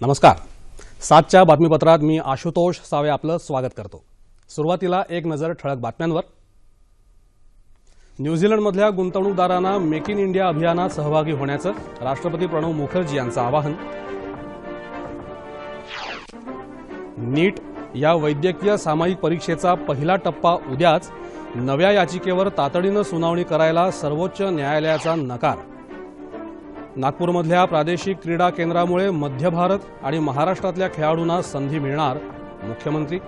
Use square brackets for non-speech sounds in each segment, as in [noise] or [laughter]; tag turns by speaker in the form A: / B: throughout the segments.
A: नमस्कार. सातच्या बातमीपत्रात मी आशुतोष सावे आपलं स्वागत करतो. सुरुवातीला एक नजर ठळक बातम्यांवर. न्यूझीलंडमधल्या गुंतवणूकदारांना मेक इन इंडिया अभियानात सहभागी होण्याचं राष्ट्रपती प्रणव मुखर्जी यांचं आवाहन. नीट या वैद्यकीय सामायिक परीक्षेचा पहिला टप्पा उद्याच नव्या याचिकेवर तातडीनं सुनावणी करायला सर्वोच्च न्यायालयाचा नकार. नागपूरमधल्या प्रादेशिक क्रीडा केंद्रामुळे मध्य भारत आणि महाराष्ट्रातल्या खेळाडूंना संधी मिळणार मुख्यमंत्री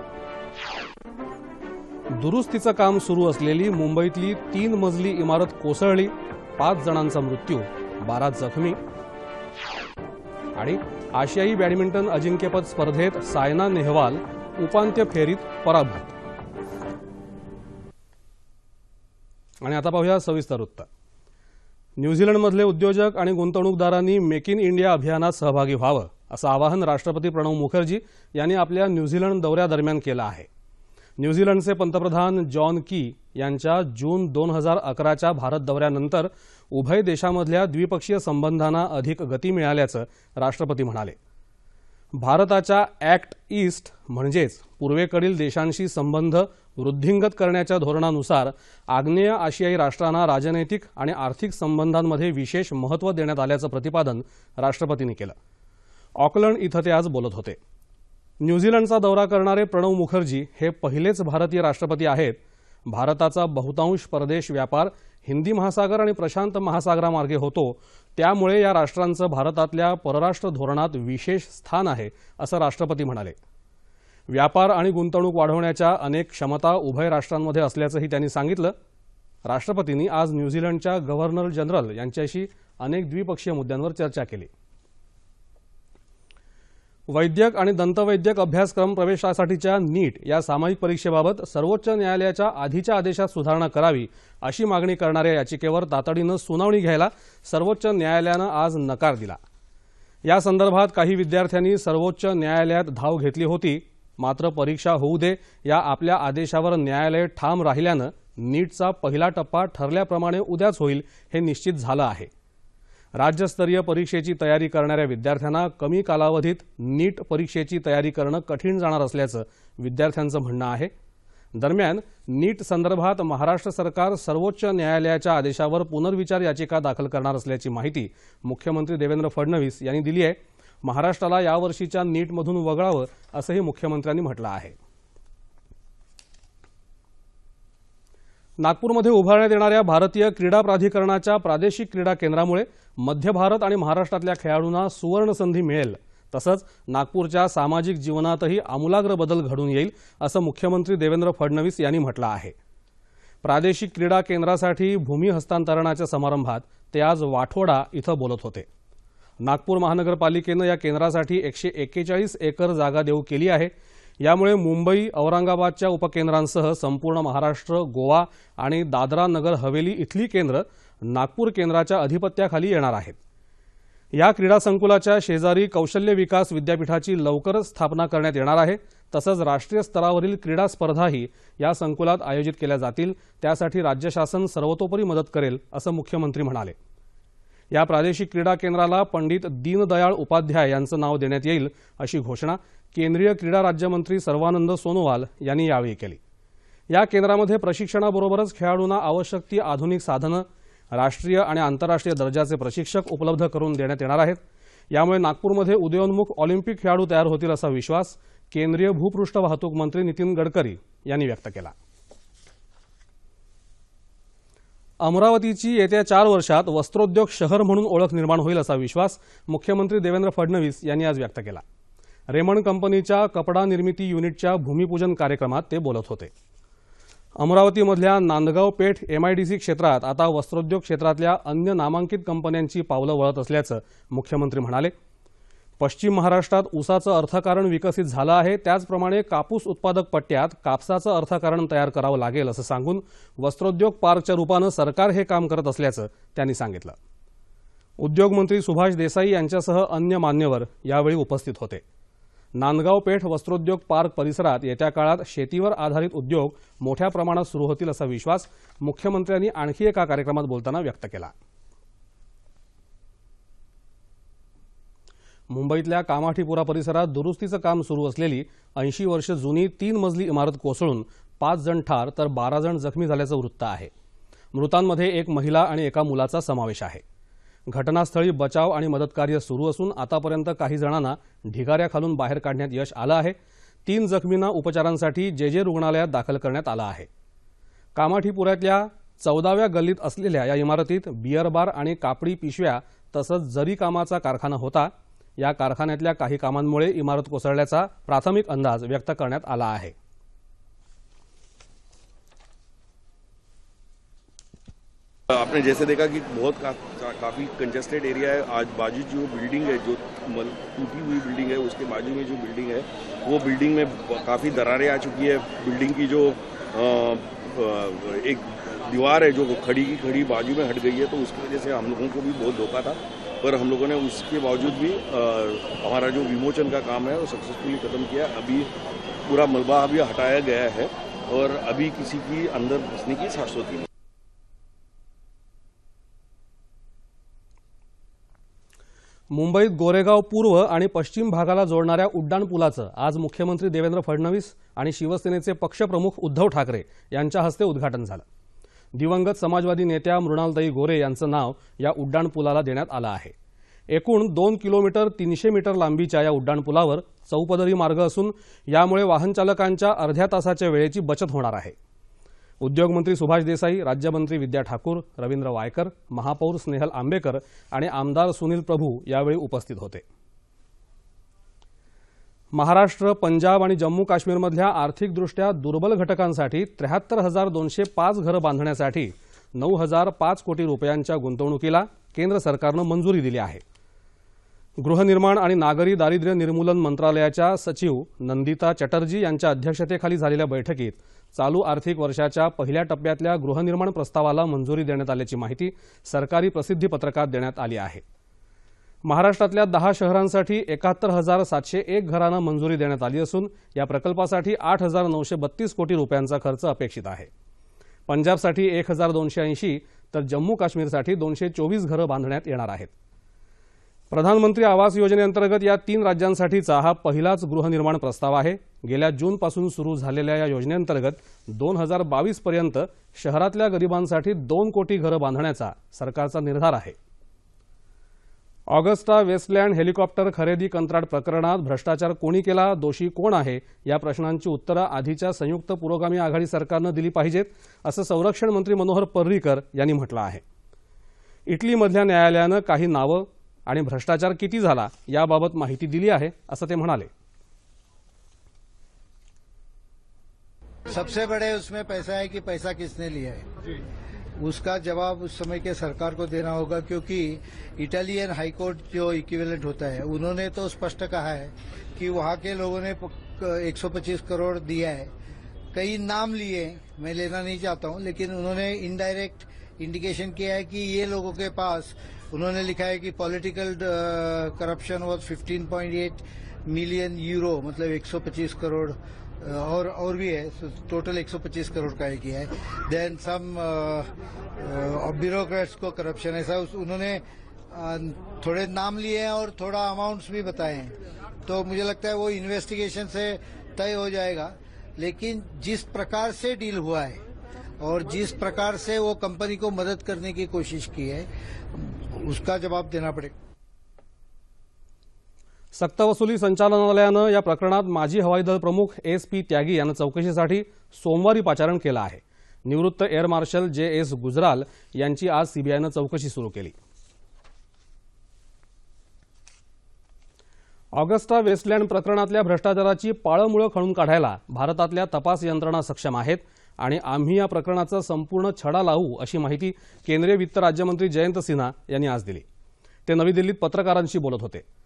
A: दुरुस्तीचं काम सुरू असलेली मुंबईतली तीन मजली इमारत कोसळली. पाच जणांचा मृत्यू बारा जखमी. आणि आशियाई बॅडमिंटन अजिंक्यपद स्पर्धेत सायना नेहवाल उपांत्य फेरीत पराभूत. आणि आता पाहूया सविस्तर वृत्त. न्यूझीलंडमधले उद्योजक आणि गुंतवणूकदारांनी मेक इन इंडिया अभियानात सहभागी व्हावं असं आवाहन राष्ट्रपती प्रणव मुखर्जी यांनी आपल्या न्यूझीलंड दौऱ्यादरम्यान केलं आहे. न्यूझीलंडचे पंतप्रधान जॉन की यांच्या जून दोन हजार अकराच्या भारत दौऱ्यानंतर उभय देशामधल्या द्विपक्षीय संबंधांना अधिक गती मिळाल्याचं राष्ट्रपती म्हणाले. भारताच्या ॲक्ट ईस्ट म्हणजेच पूर्वेकडील देशांशी संबंध वृद्धिंगत करण्याच्या धोरणानुसार आग्नेय आशियाई राष्ट्रांना राजनैतिक आणि आर्थिक संबंधांमध्ये विशेष महत्त्व देण्यात आल्याचं प्रतिपादन राष्ट्रपतींनी केलं. ऑकलंड इथं ते आज बोलत होते. न्यूझीलंडचा दौरा करणारे प्रणव मुखर्जी हे पहिलेच भारतीय राष्ट्रपती आहेत. भारताचा बहुतांश परदेश व्यापार हिंदी महासागर आणि प्रशांत महासागरामार्गे होतो. त्यामुळे या राष्ट्रांचं भारतातल्या परराष्ट्र धोरणात विशेष स्थान आहे असं राष्ट्रपती म्हणाले. व्यापार आणि गुंतवणूक वाढवण्याच्या अनेक क्षमता उभय राष्ट्रांमध्ये असल्याचंही त्यांनी सांगितलं. राष्ट्रपतींनी आज न्यूझीलंडच्या गव्हर्नर जनरल यांच्याशी अनेक द्विपक्षीय मुद्द्यांवर चर्चा केली. वैद्यक आणि दंतवैद्यक अभ्यासक्रम प्रवेशासाठीच्या नीट या सामायिक परीक्षेबाबत सर्वोच्च न्यायालयाच्या आधीच्या आदेशात सुधारणा करावी अशी मागणी करणाऱ्या याचिकेवर तातडीनं सुनावणी घ्यायला सर्वोच्च न्यायालयानं आज नकार दिला. या संदर्भात काही विद्यार्थ्यांनी सर्वोच्च न्यायालयात धाव घेतली होती. मात्र परीक्षा होऊ दे या आपल्या आदेशावर न्यायालय ठाम राहिल्यानं नीटचा पहिला टप्पा ठरल्याप्रमाणे उद्याच होईल हे निश्चित झालं आहे. राज्यस्तरीय परीक्षेची तयारी करणाऱ्या विद्यार्थ्यांना कमी कालावधीत नीट परीक्षेची तयारी करणं कठीण जाणार असल्याचं विद्यार्थ्यांचं म्हणणं आहे. दरम्यान नीट संदर्भात महाराष्ट्र सरकार सर्वोच्च न्यायालयाच्या आदेशावर पुनर्विचार याचिका दाखल करणार असल्याची माहिती मुख्यमंत्री देवेंद्र फडणवीस यांनी दिली आहे. महाराष्ट्राला यावर्षीच्या नीटमधून वगळावं असंही मुख्यमंत्र्यांनी म्हटलं आहे. नागपूरमध्ये उभारण्यात येणाऱ्या भारतीय क्रीडा प्राधिकरणाच्या प्रादेशिक क्रीडा केंद्रामुळे मध्य भारत आणि महाराष्ट्रातल्या खेळाडूंना सुवर्णसंधी मिळेल. तसंच नागपूरच्या सामाजिक जीवनातही आमूलाग्र बदल घडून येईल असं मुख्यमंत्री देवेंद्र फडणवीस यांनी म्हटलं आहे. प्रादेशिक क्रीडा केंद्रासाठी भूमी हस्तांतरणाच्या समारंभात ते आज वाठोडा इथं बोलत होते. नागपूर महानगरपालिकेनं या केंद्रासाठी एकशे एक्केचाळीस एकर जागा देऊ केली आहे. यामुळे मुंबई औरंगाबादच्या उपकेंद्रांसह संपूर्ण महाराष्ट्र गोवा आणि दादरा नगर हवेली इथली केंद्र नागपूर केंद्राच्या अधिपत्याखाली येणार आहेत. या क्रीडा संकुलाच्या शेजारी कौशल्य विकास विद्यापीठाची लवकरच स्थापना करण्यात येणार आहे. तसंच राष्ट्रीय स्तरावरील क्रीडा स्पर्धाही या संकुलात आयोजित केल्या जातील. त्यासाठी राज्य शासन सर्वतोपरी मदत करेल असं मुख्यमंत्री म्हणाले. या प्रादेशिक क्रीडा केंद्राला पंडित दीनदयाळ उपाध्याय यांचं नाव देण्यात येईल अशी घोषणा केंद्रीय क्रीडा राज्यमंत्री सर्वानंद सोनोवाल यांनी यावेळी केली. या केंद्रामध्ये प्रशिक्षणाबरोबरच खेळाडूंना आवश्यक ती आधुनिक साधनं राष्ट्रीय आणि आंतरराष्ट्रीय दर्जाचे प्रशिक्षक उपलब्ध करून देण्यात येणार आहेत. यामुळे नागपूरमध्ये उदयोन्मुख ऑलिम्पिक खेळाडू तयार होतील असा विश्वास केंद्रीय भूपृष्ठ वाहतूक मंत्री नितीन गडकरी यांनी व्यक्त केला. अमरावतीची येत्या चार वर्षात वस्त्रोद्योग शहर म्हणून ओळख निर्माण होईल असा विश्वास मुख्यमंत्री देवेंद्र फडणवीस यांनी आज व्यक्त केला. रेमंड कंपनीच्या कपडा निर्मिती युनिटच्या भूमिपूजन कार्यक्रमात ते बोलत होते. अमरावतीमधल्या नांदगाव पेठ एमआयडीसी क्षेत्रात आता वस्त्रोद्योग क्षेत्रातल्या अन्य नामांकित कंपन्यांची पावलं वळत असल्याचं मुख्यमंत्री म्हणाले. पश्चिम महाराष्ट्रात ऊसाचं अर्थकारण विकसित झालं आहे त्याचप्रमाणे कापूस उत्पादक पट्ट्यात कापसाचं अर्थकारण तयार करावं लागेल असं सांगून वस्त्रोद्योग पार्कच्या रूपानं सरकार हे काम करत असल्याचं त्यांनी सांगितलं. उद्योगमंत्री सुभाष देसाई यांच्यासह अन्य मान्यवर यावेळी उपस्थित होते. नांदगाव पेठ वस्त्रोद्योग पार्क परिसरात येत्या काळात शेतीवर आधारित उद्योग मोठ्या प्रमाणात सुरू होतील असा विश्वास मुख्यमंत्र्यांनी आणखी एका कार्यक्रमात बोलताना व्यक्त केला. मुंबईतल्या कामाठीपुरा परिसरात दुरुस्तीचं काम सुरू असलेली ऐंशी वर्ष जुनी तीन मजली इमारत कोसळून पाच जण ठार तर बारा जण जखमी झाल्याचं वृत्त आहे. मृतांमध्ये एक महिला आणि एका मुलाचा समावेश आहे. घटनास्थळी बचाव आणि मदतकार्य सुरू असून आतापर्यंत काही जणांना ढिगाऱ्याखालून बाहेर काढण्यात यश आलं आहे. तीन जखमींना उपचारांसाठी जे जे रुग्णालयात दाखल करण्यात आलं आहे. कामाठीपुऱ्यातल्या चौदाव्या गल्लीत असलेल्या या इमारतीत बियर बार आणि कापडी पिशव्या तसंच जरी कामाचा कारखाना होता या कारखान्यातल्या काही कामांमुळे इमारत कोसळल्याचा प्राथमिक अंदाज व्यक्त करण्यात आला आहे.
B: आपने जैसे देखा कि बहुत का, का, काफ़ी कंजेस्टेड एरिया है। आज बाजू जो बिल्डिंग है जो टूटी हुई बिल्डिंग है उसके बाजू में जो बिल्डिंग है वो बिल्डिंग में काफ़ी दरारें आ चुकी है। बिल्डिंग की जो अ, एक दीवार है जो खड़ी की खड़ी बाजू में हट गई है तो उसकी वजह से हम लोगों को भी बहुत धोखा था। पर हम लोगों ने उसके बावजूद भी हमारा जो विमोचन का काम है वो सक्सेसफुली ख़त्म किया। अभी पूरा मलबा अभी हटाया गया है और अभी किसी की अंदर घुसने की शाश्वती नहीं।
A: मुंबईत गोरेगाव पूर्व आणि पश्चिम भागाला जोडणाऱ्या उड्डाणपुलाचं आज मुख्यमंत्री देवेंद्र फडणवीस आणि शिवसेनेचे पक्षप्रमुख उद्धव ठाकरे यांच्या हस्ते उद्घाटन झालं. दिवंगत समाजवादी नेत्या मृणालताई गोरे यांचं नाव या उड्डाणपुलाला देण्यात आलं आहे. एकूण दोन किलोमीटर तीनशे मीटर लांबीच्या या उड्डाणपुलावर चौपदरी मार्ग असून यामुळे वाहनचालकांच्या अर्ध्या तासाच्या वेळेची बचत होणार आहे. उद्योगमंत्री सुभाष देसाई राज्यमंत्री विद्या ठाकूर रवींद्र वायकर महापौर स्नेहल आंबेकर आणि आमदार सुनील प्रभू यावेळी उपस्थित होते. महाराष्ट्र पंजाब आणि जम्मू काश्मीरमधल्या आर्थिकदृष्ट्या दुर्बल घटकांसाठी त्र्याहत्तर हजार दोनशे पाच घरं बांधण्यासाठी नऊ हजार पाच कोटी रुपयांच्या गुंतवणुकीला केंद्र सरकारनं मंजुरी दिली आहे. गृहनिर्माण आणि नागरी दारिद्र्य निर्मूलन मंत्रालयाच्या सचिव नंदिता चटर्जी यांच्या अध्यक्षतेखाली झालेल्या बैठकीत चालू आर्थिक वर्षाच्या पहिल्या टप्प्यातल्या गृहनिर्माण प्रस्तावाला मंजुरी देण्यात आल्याची माहिती सरकारी प्रसिद्धीपत्रकात देण्यात आली आहे. महाराष्ट्रातल्या दहा शहरांसाठी एकाहत्तर हजार सातशे एक घरांना मंजुरी देण्यात आली असून या प्रकल्पासाठी आठ हजार नऊशे बत्तीस कोटी रुपयांचा खर्च अपेक्षित आहे. पंजाबसाठी एक हजार दोनशे ऐंशी तर जम्मू काश्मीरसाठी दोनशे चोवीस घरं बांधण्यात येणार आहेत. प्रधानमंत्री आवास योजनेअंतर्गत या तीन राज्यांसाठीचा हा पहिलाच गृहनिर्माण प्रस्ताव आहे. गेल्या जूनपासून सुरू झालेल्या या योजनेअंतर्गत दोन हजार बावीसपर्यंत शहरातल्या गरिबांसाठी दोन कोटी घरं बांधण्याचा सरकारचा निर्धार आहे. ऑगस्टा वेस्टलँड हेलिकॉप्टर खरेदी कंत्राट प्रकरणात भ्रष्टाचार कोणी केला दोषी कोण आहे या प्रश्नांची उत्तरं आधीच्या संयुक्त पुरोगामी आघाडी सरकारनं दिली पाहिजेत असं संरक्षण मंत्री मनोहर पर्रीकर यांनी म्हटलं आहे. इटलीमधल्या न्यायालयानं काही नावं आणि भ्रष्टाचार किती झाला याबाबत माहिती दिली आहे असं ते म्हणाले.
C: सबसे बड़े उसमें पैसा है कि पैसा किसने लिया है? उसका जवाब उस समय के सरकार को देना होगा क्योंकि इटालियन हाईकोर्ट जो इक्विवेलेंट होता है उन्होंने तो स्पष्ट कहा है कि वहाँ के लोगों ने प- 125 करोड़ दिया है। कई नाम लिए मैं लेना नहीं चाहता हूँ लेकिन उन्होंने इनडायरेक्ट इंडिकेशन किया है कि ये लोगों के पास उन्होंने लिखा है कि political corruption was 15.8 million euro मतलब 125 करोड़ और और भी है। टोटल 125 करोड़ का ही किया है देन सम ब्यूरोक्रेट्स को करप्शन उस- उन्होंने थोड़े नाम लिए हैं और थोड़ा अमाउंट्स भी बताए हैं। तो मुझे लगता है वो इन्वेस्टिगेशन से तय हो जाएगा। लेकिन जिस प्रकार से डील हुआ है और जिस प्रकार से वो कंपनी को मदद करने की कोशिश की है, उसका जवाब देना पड़ेगा।
A: सक्तवसुली संचालनालयानं या प्रकरणात माजी हवाई दल प्रमुख एस पी त्यागी यांना चौकशीसाठी सोमवारी पाचारण केलं आहे. निवृत्त air marshal J S Gujral यांची आज सीबीआयनं चौकशी सुरू केली. ऑगस्टा वेस्टलँड प्रकरणातल्या भ्रष्टाचाराची पाळंमुळं खणून काढायला भारतातल्या तपास यंत्रणा सक्षम आहेत आणि आम्ही या प्रकरणाचा संपूर्ण छडा लावू अशी माहिती केंद्रीय वित्त राज्यमंत्री जयंत सिन्हा यांनी आज दिली. ते नवी दिल्लीत पत्रकारांशी बोलत होते.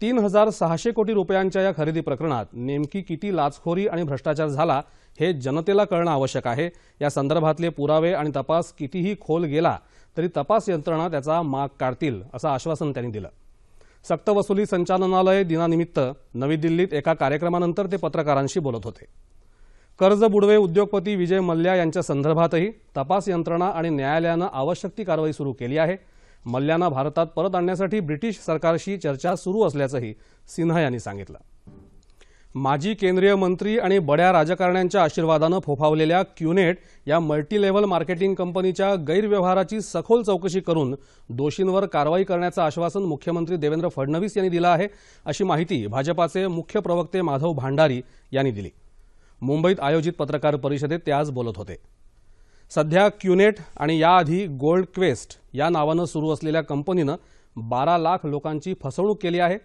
A: तीन हजार सहाशे कोटी रुपयांच्या या खरेदी प्रकरणात नेमकी किती लाचखोरी आणि भ्रष्टाचार झाला हे जनतेला कळणं आवश्यक आहे. या संदर्भातले पुरावे आणि तपास कितीही खोल गेला तरी तपास यंत्रणा त्याचा माग काढतील असं आश्वासन त्यांनी दिलं. सक्तवसुली संचालनालय दिनानिमित्त नवी दिल्लीत एका कार्यक्रमानंतर ते पत्रकारांशी बोलत होते. कर्ज बुडवे उद्योगपती विजय मल्ल्या यांच्या संदर्भातही तपास यंत्रणा आणि न्यायालयानं आवश्यक ती कारवाई सुरू केली आहे. मल्ल्यांना भारतात परत आणण्यासाठी ब्रिटिश सरकारशी चर्चा सुरू असल्याचंही सिन्हा यांनी सांगितलं. माजी केंद्रीय मंत्री आणि बड्या राजकारण्यांच्या आशीर्वादानं फोफावलेल्या क्युनेट या मल्टीलेव्हल मार्केटिंग कंपनीच्या गैरव्यवहाराची सखोल चौकशी करून दोषींवर कारवाई करण्याचं आश्वासन मुख्यमंत्री देवेंद्र फडणवीस यांनी दिलं आहे अशी माहिती भाजपाचे मुख्य प्रवक्ते माधव भांडारी यांनी दिली. मुंबईत आयोजित पत्रकार परिषदेत ते आज बोलत होते. सध्या क्युनेट आणि याआधी गोल्ड क्वेस्ट या नावानं सुरू असलेल्या कंपनीनं बारा लाख लोकांची फसवणूक केली आहे.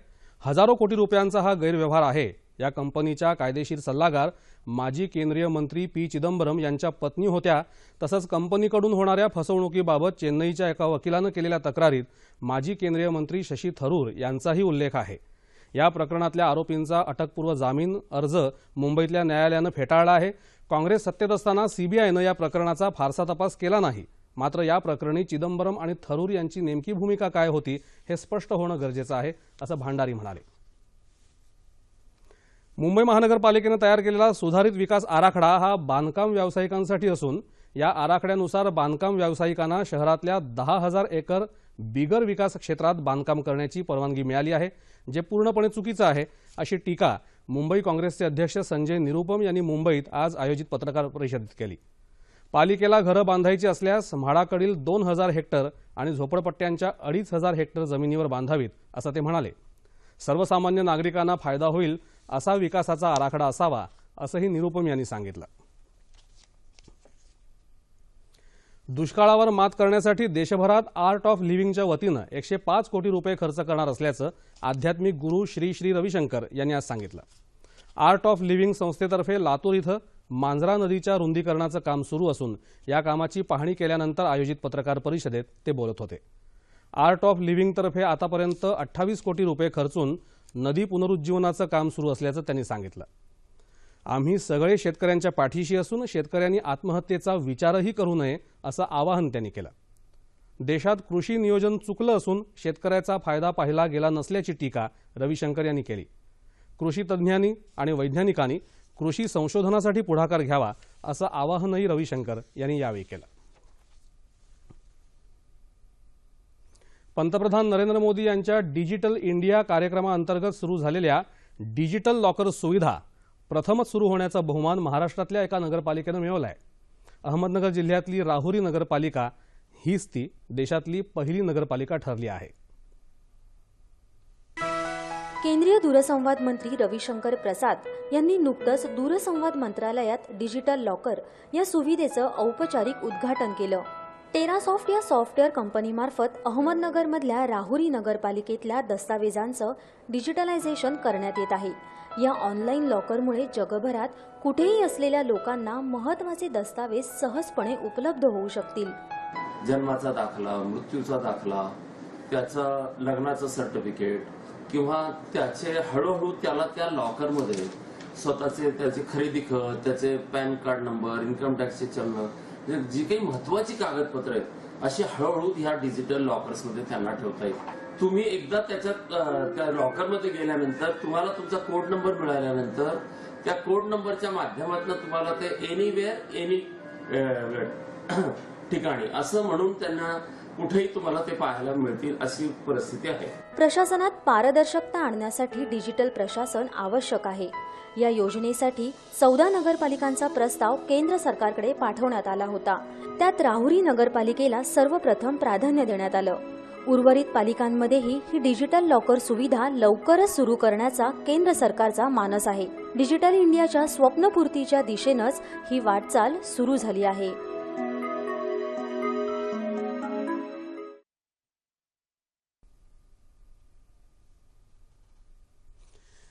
A: हजारो कोटी रुपयांचा हा गैरव्यवहार आहे. या कंपनीच्या कायदेशीर सल्लागार माजी केंद्रीय मंत्री पी चिदंबरम यांच्या पत्नी होत्या. तसंच कंपनीकडून होणाऱ्या फसवणुकीबाबत चेन्नईच्या एका वकिलानं केलेल्या तक्रारीत माजी केंद्रीय मंत्री शशी थरूर यांचाही उल्लेख आहे. या प्रकरणातल्या आरोपींचा अटकपूर्व जामीन अर्ज मुंबईतल्या न्यायालयानं फेटाळला आहे. काँग्रेस सत्तेत असताना सीबीआयनं या प्रकरणाचा फारसा तपास केला नाही. मात्र या प्रकरणी चिदंबरम आणि थरूर यांची नेमकी भूमिका काय होती हे स्पष्ट होणं गरजेचं आहे असं भांडारी म्हणाले. मुंबई महानगरपालिकेनं तयार केलेला सुधारित विकास आराखडा हा बांधकाम व्यावसायिकांसाठी असून या आराखड्यानुसार बांधकाम व्यावसायिकांना शहरातल्या दहा हजार एकर बिगर विकास क्षेत्रात बांधकाम करण्याची परवानगी मिळाली आहे जे पूर्णपणे चुकीचं आहे अशी टीका मुंबई काँग्रेसचे अध्यक्ष संजय निरुपम यांनी मुंबईत आज आयोजित पत्रकार परिषदेत केली. पालिकेला घरं बांधायची असल्यास म्हाडाकडील दोन हजार हेक्टर आणि झोपडपट्ट्यांच्या अडीच हजार हेक्टर जमिनीवर बांधावीत असं ते म्हणाले. सर्वसामान्य नागरिकांना फायदा होईल असा विकासाचा आराखडा असावा असंही निरुपम यांनी सांगितलं. दुष्काळावर मात करण्यासाठी देशभरात आर्ट ऑफ लिव्हिंगच्या वतीनं एकशे पाच कोटी रुपये खर्च करणार असल्याचं आध्यात्मिक गुरु श्री श्री रविशंकर यांनी आज सांगितलं. आर्ट ऑफ लिव्हिंग संस्थेतर्फे लातूर इथं मांजरा नदीच्या रुंदीकरणाचं काम सुरू असून या कामाची पाहणी केल्यानंतर आयोजित पत्रकार परिषदेत ते बोलत होते. आर्ट ऑफ लिव्हिंगतर्फे आतापर्यंत अठ्ठावीस कोटी रुपये खर्चून नदी पुनरुज्जीवनाचं काम सुरू असल्याचं त्यांनी सांगितलं. आम्ही सगळे शेतकऱ्यांच्या पाठीशी असून शेतकऱ्यांनी आत्महत्येचा विचारही करू नये असं आवाहन त्यांनी केलं. देशात कृषी नियोजन चुकलं असून शेतकऱ्याचा फायदा पाहिला गेला नसल्याची टीका रविशंकर यांनी केली. कृषी तज्ज्ञांनी आणि वैज्ञानिकांनी कृषी संशोधनासाठी पुढाकार घ्यावा असं आवाहनही रविशंकर यांनी यावेळी केलं. पंतप्रधान नरेंद्र मोदी यांच्या डिजिटल इंडिया कार्यक्रमाअंतर्गत सुरू झालेल्या डिजिटल लॉकर सुविधा प्रथमच सुरू होण्याचा बहुमान महाराष्ट्रातल्या एका नगरपालिकेनं मिळवला आहे अहमदनगर जिल्ह्यातली राहुरी नगरपालिका हीच ती देशातली पहिली नगरपालिका ठरली आहे.
D: केंद्रीय दूरसंवाद मंत्री रविशंकर प्रसाद यांनी नुकतंच दूरसंवाद मंत्रालयात डिजिटल लॉकर या सुविधेचं औपचारिक उद्घाटन केलं. टेरासॉफ्ट या सॉफ्टवेअर कंपनीमार्फत अहमदनगरमधल्या राहुरी नगरपालिकेतल्या दस्तावेजांचं डिजिटलायझेशन करण्यात येत आहे. या ऑनलाईन लॉकरमुळे जगभरात कुठेही असलेल्या लोकांना महत्त्वाचे दस्तावेज सहजपणे उपलब्ध होऊ शकतील.
E: जन्माचा दाखला मृत्यूचा दाखला त्याचं लग्नाचं सर्टिफिकेट किंवा त्याचे हळूहळू त्याला त्या लॉकरमध्ये स्वतःचे त्याचे खरेदी खत त्याचे पॅन कार्ड नंबर इन्कम टॅक्सचे चलन जी काही महत्वाची कागदपत्र आहेत अशी हळूहळू ह्या डिजिटल लॉकर्समध्ये त्यांना ठेवता येईल. तुम्ही एकदा त्याच्यात त्या लॉकरमध्ये गेल्यानंतर तुम्हाला तुमचा कोड नंबर मिळाल्यानंतर त्या कोड नंबरच्या माध्यमातून तुम्हाला ते एनिवेअर एनी [clears throat] ठिकाणी असं म्हणून त्यांना कुठेही तुम्हाला ते पाहायला मिळतील अशी परिस्थिती आहे.
D: प्रशासनात पारदर्शकता आणण्यासाठी डिजिटल प्रशासन आवश्यक आहे. या योजनेसाठी चौदा नगरपालिकांचा प्रस्ताव केंद्र सरकारकडे पाठवण्यात आला होता. त्यात राहुरी नगरपालिकेला सर्वप्रथम प्राधान्य देण्यात आलं. उर्वरित पालिकांमध्येही ही डिजिटल लॉकर सुविधा लवकरच सुरू करण्याचा केंद्र सरकारचा मानस आहे. डिजिटल इंडियाच्या स्वप्नपूर्तीच्या दिशेनंच ही वाटचाल सुरू झाली आहे.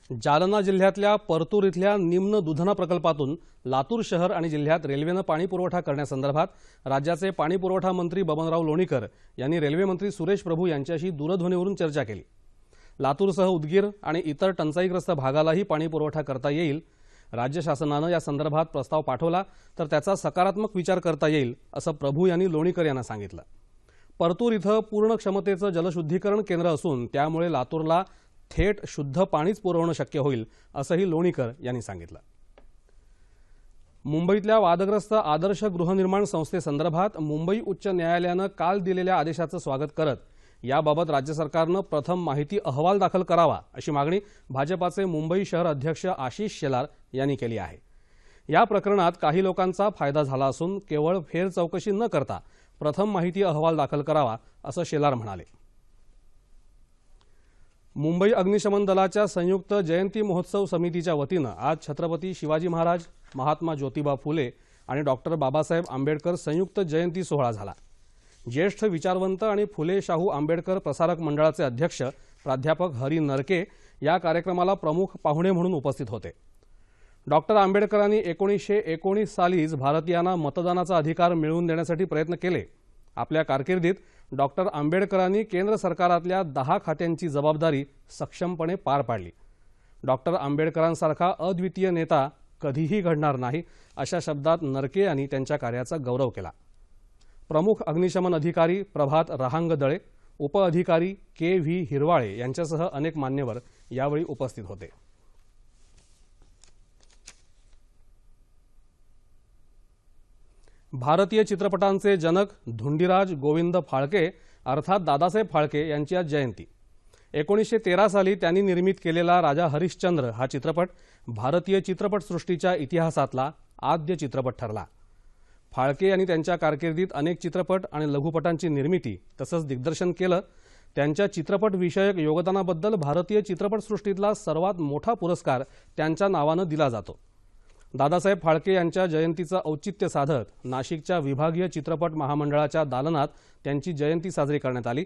A: जालना जिल्ह्यातल्या परतूर इथल्या निम्न दुधना प्रकल्पातून लातूर शहर आणि जिल्ह्यात रेल्वेनं पाणी पुरवठा करण्यासंदर्भात राज्याचे पाणी पुरवठा मंत्री बबनराव लोणीकर यांनी रेल्वेमंत्री सुरेश प्रभू यांच्याशी दूरध्वनीवरून चर्चा केली. लातूरसह उदगीर आणि इतर टंचाईग्रस्त भागालाही पाणी पुरवठा करता येईल. राज्य शासनानं या संदर्भात प्रस्ताव पाठवला तर त्याचा सकारात्मक विचार करता येईल असं प्रभू यांनी लोणीकर यांना सांगितलं. परतूर इथं पूर्ण क्षमतेचं जलशुद्धीकरण केंद्र असून त्यामुळे लातूरला थेट शुद्ध पाणीच पुरवणं शक्य होईल असंही लोणीकर यांनी सांगितलं. मुंबईतल्या वादग्रस्त आदर्श गृहनिर्माण संस्थेसंदर्भात मुंबई उच्च न्यायालयानं काल दिलेल्या आदेशाचं स्वागत करत याबाबत राज्य सरकारनं प्रथम माहिती अहवाल दाखल करावा अशी मागणी भाजपाचे मुंबई शहर अध्यक्ष आशिष शेलार यांनी केली आहे. या प्रकरणात काही लोकांचा फायदा झाला असून केवळ फेर चौकशी न करता प्रथम माहिती अहवाल दाखल करावा असं शेलार म्हणाले. मुंबई अग्निशमन दलाच्या संयुक्त जयंती महोत्सव समितीच्या वतीनं आज छत्रपती शिवाजी महाराज महात्मा ज्योतिबा फुले आणि डॉक्टर बाबासाहेब आंबेडकर संयुक्त जयंती सोहळा झाला. ज्येष्ठ विचारवंत आणि फुले शाहू आंबेडकर प्रसारक मंडळाचे अध्यक्ष प्राध्यापक हरी नरके या कार्यक्रमाला प्रमुख पाहुणे म्हणून उपस्थित होते. डॉक्टर आंबेडकरांनी एकोणीसशे एकोणीस सालीच भारतीयांना मतदानाचा अधिकार मिळवून देण्यासाठी प्रयत्न केले. आपल्या कारकिर्दीत डॉक्टर आंबेडकरांनी केंद्र सरकारातल्या दहा खात्यांची जबाबदारी सक्षमपणे पार पाडली. डॉक्टर आंबेडकरांसारखा अद्वितीय नेता कधीही घडणार नाही अशा शब्दात नरके यांनी त्यांच्या कार्याचा गौरव केला. प्रमुख अग्निशमन अधिकारी प्रभात रहांगदळे उपअधिकारी के व्ही हिरवाळे यांच्यासह अनेक मान्यवर यावेळी उपस्थित होते. भारतीय चित्रपटांचे जनक धुंडीराज गोविंद फाळके अर्थात दादासाहेब फाळके यांची आज जयंती. एकोणीसशे तेरा साली त्यांनी निर्मित केलेला राजा हरिश्चंद्र हा चित्रपट भारतीय चित्रपटसृष्टीच्या इतिहासातला आद्य चित्रपट ठरला. फाळके यांनी त्यांच्या कारकिर्दीत अनेक चित्रपट आणि लघुपटांची निर्मिती तसंच दिग्दर्शन केलं. त्यांच्या चित्रपटविषयक योगदानाबद्दल भारतीय चित्रपटसृष्टीतला सर्वात मोठा पुरस्कार त्यांच्या नावानं दिला जातो. दादासाहेब फाळके यांच्या जयंतीचं औचित्य साधत नाशिकच्या विभागीय चित्रपट महामंडळाच्या दालनात त्यांची जयंती साजरी करण्यात आली.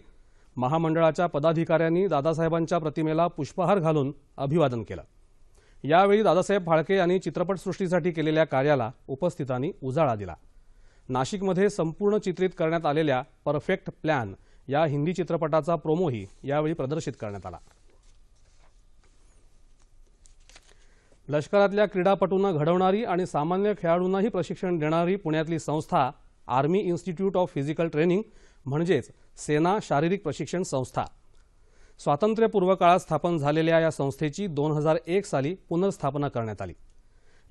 A: महामंडळाच्या पदाधिकाऱ्यांनी दादासाहेबांच्या प्रतिमेला पुष्पहार घालून अभिवादन केलं. यावेळी दादासाहेब फाळके यांनी चित्रपटसृष्टीसाठी केलेल्या कार्याला उपस्थितांनी उजाळा दिला. नाशिकमध्ये संपूर्ण चित्रित करण्यात आलेल्या परफेक्ट प्लॅन या हिंदी चित्रपटाचा प्रोमोही यावेळी प्रदर्शित करण्यात आला. लष्करातल्या क्रीडापटूंना घडवणारी आणि सामान्य खेळाडूंनाही प्रशिक्षण देणारी पुण्यातली संस्था army institute of physical training म्हणजेच सेना शारीरिक प्रशिक्षण संस्था. स्वातंत्र्यपूर्व काळात स्थापन झालेल्या या संस्थेची दोन हजार एक साली पुनर्स्थापना करण्यात आली.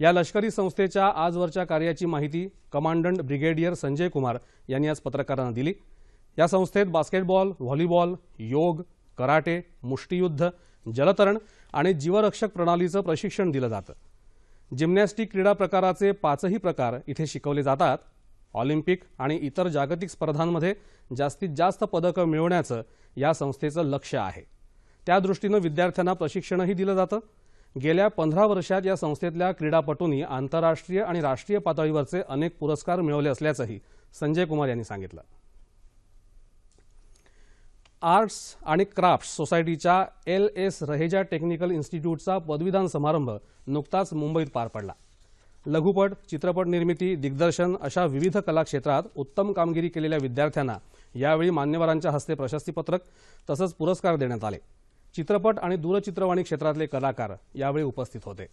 A: या लष्करी संस्थेच्या आजवरच्या कार्याची माहिती कमांडंट ब्रिगेडियर संजय कुमार यांनी आज पत्रकारांना दिली. या संस्थेत बास्केटबॉल व्हॉलीबॉल योग कराटे मुष्टियुद्ध जलतरण आणि जीवरक्षक प्रणालीचं प्रशिक्षण दिलं जातं. जिम्नॅस्टिक क्रीडा प्रकाराचे पाचही प्रकार इथे शिकवले जातात. ऑलिम्पिक आणि इतर जागतिक स्पर्धांमध्ये जास्तीत जास्त पदकं मिळवण्याचं या संस्थेचं लक्ष्य आहे. त्या दृष्टीनं विद्यार्थ्यांना प्रशिक्षणही दिलं जातं. गेल्या पंधरा वर्षात या संस्थेतल्या क्रीडापटूंनी आंतरराष्ट्रीय आणि राष्ट्रीय पातळीवरचे अनेक पुरस्कार मिळवले असल्याचंही संजय कुमार यांनी सांगितलं. आर्ट्स आणि क्राफ्ट्स सोसायटीच्या एल एस रहेजा टेक्निकल इन्स्टिट्यूटचा पदवीदान समारंभ नुकताच मुंबईत पार पडला. लघुपट चित्रपट निर्मिती दिग्दर्शन अशा विविध कलाक्षेत्रात उत्तम कामगिरी केलेल्या विद्यार्थ्यांना यावेळी मान्यवरांच्या हस्ते प्रशस्तीपत्रक तसंच पुरस्कार देण्यात आले. चित्रपट आणि दूरचित्रवाणी क्षेत्रातले कलाकार यावेळी उपस्थित होते.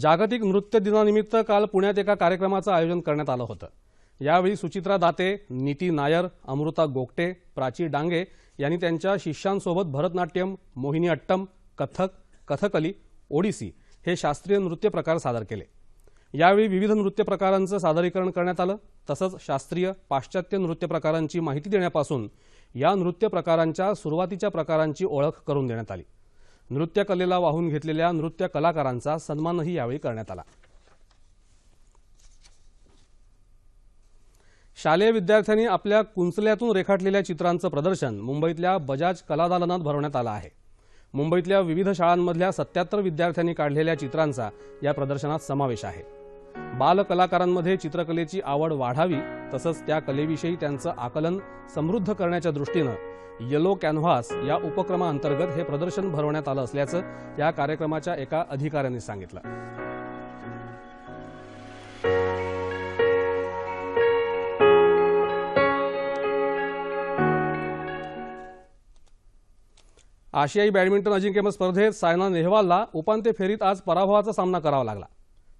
A: जागतिक नृत्य दिनानिमित्त काल पुण्यात एका कार्यक्रमाचं आयोजन करण्यात आलं होतं. यावेळी सुचित्रा दाते नीती नायर अमृता गोगटे प्राची डांगे यांनी त्यांच्या शिष्यांसोबत भरतनाट्यम मोहिनी अट्टम कथक कथकली ओडिसी हे शास्त्रीय नृत्य प्रकार सादर केले. यावेळी विविध नृत्य प्रकारांचं सादरीकरण करण्यात आलं. तसंच शास्त्रीय पाश्चात्य नृत्य प्रकारांची माहिती देण्यापासून या नृत्य प्रकारांच्या सुरुवातीच्या प्रकारांची ओळख करून देण्यात आली. नृत्यकलेला वाहून घेतलेल्या नृत्य कलाकारांचा सन्मानही यावेळी करण्यात आला. शालेय विद्यार्थ्यांनी आपल्या कुंचल्यातून रेखाटलेल्या चित्रांचं प्रदर्शन मुंबईतल्या बजाज कलादालनात भरवण्यात आलं आहे. मुंबईतल्या विविध शाळांमधल्या सत्याहत्तर विद्यार्थ्यांनी काढलेल्या चित्रांचा या प्रदर्शनात समावेश आहे. बालकलाकारांमध्ये चित्रकलेची आवड वाढावी तसंच त्या कलेविषयी त्यांचं आकलन समृद्ध करण्याच्या दृष्टीनं येलो कॅनव्हास या उपक्रमाअंतर्गत हे प्रदर्शन भरवण्यात आलं असल्याचं या कार्यक्रमाच्या एका अधिकाऱ्यांनी सांगितलं. आशियाई बॅडमिंटन अजिंक्यपद स्पर्धेत सायना नेहवालला उपांत्य फेरीत आज पराभवाचा सामना करावा लागला.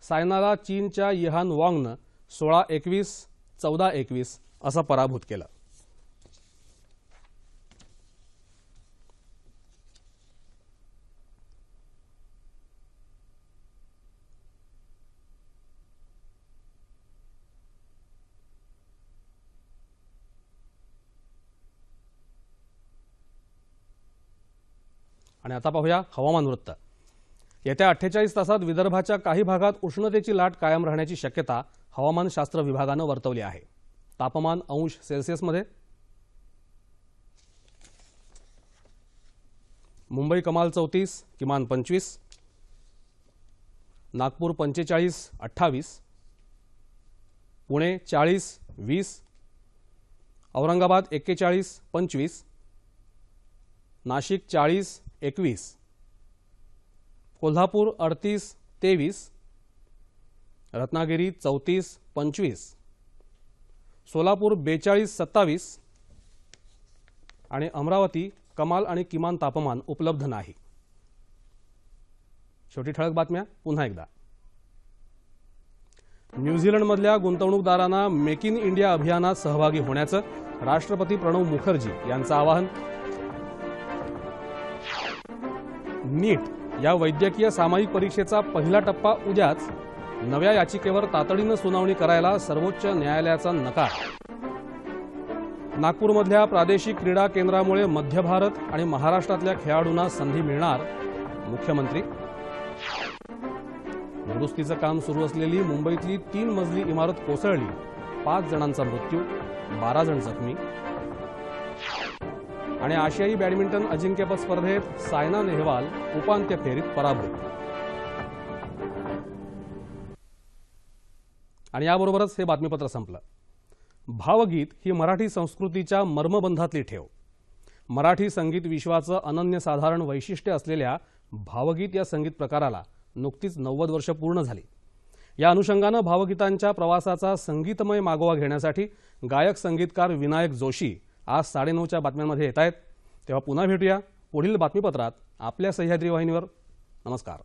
A: सायनाला चीनच्या यहान वांगनं सोळा एकवीस चौदा एकवीस असा पराभूत केलं. आणि आता पाहूया हवामान वृत्त. येत्या अठ्ठेचाळीस तासात विदर्भाच्या काही भागात उष्णतेची लाट कायम राहण्याची शक्यता हवामानशास्त्र विभागानं वर्तवली आहे. तापमान अंश सेल्सिअसमध्ये. मुंबई कमाल चौतीस किमान पंचवीस. नागपूर पंचेचाळीस अठ्ठावीस. पुणे चाळीस वीस. औरंगाबाद एक्केचाळीस पंचवीस. नाशिक चाळीस एकवीस. कोल्हापूर अडतीस तेवीस. रत्नागिरी चौतीस पंचवीस. सोलापूर बेचाळीस सत्तावीस. आणि अमरावती कमाल आणि किमान तापमान उपलब्ध नाही. शेवटी ठळक बातम्या पुन्हा एकदा. न्यूझीलंडमधल्या गुंतवणूकदारांना मेक इन इंडिया अभियानात सहभागी होण्याचं राष्ट्रपती प्रणव मुखर्जी यांचं आवाहन नीट या वैद्यकीय सामायिक परीक्षेचा पहिला टप्पा उद्याच नव्या याचिकेवर तातडीनं सुनावणी करायला सर्वोच्च न्यायालयाचा नकार. नागपूरमधल्या प्रादेशिक क्रीडा केंद्रामुळे मध्य भारत आणि महाराष्ट्रातल्या खेळाडूंना संधी मिळणार मुख्यमंत्री. दुरुस्तीचं काम सुरू असलेली मुंबईतली तीन मजली इमारत कोसळली. पाच जणांचा मृत्यू बारा जण जखमी. आणि आशियाई बॅडमिंटन अजिंक्यपद स्पर्धेत सायना नेहवाल उपांत्य फेरीत पराभूत. आणि याबरोबरच हे बातमीपत्र संपलं. भावगीत ही मराठी संस्कृतीच्या मर्मबंधातली ठेव. मराठी संगीत विश्वाचं अनन्यसाधारण वैशिष्ट्य असलेल्या भावगीत या संगीत प्रकाराला नुकतीच नव्वद वर्ष पूर्ण झाली. या अनुषंगानं भावगीतांच्या प्रवासाचा संगीतमय मागोवा घेण्यासाठी गायक संगीतकार विनायक जोशी आज साडेनऊच्या बातम्यांमध्ये येत आहेत. तेव्हा पुन्हा भेटूया पुढील बातमीपत्रात आपल्या सह्याद्री वाहिनीवर. नमस्कार.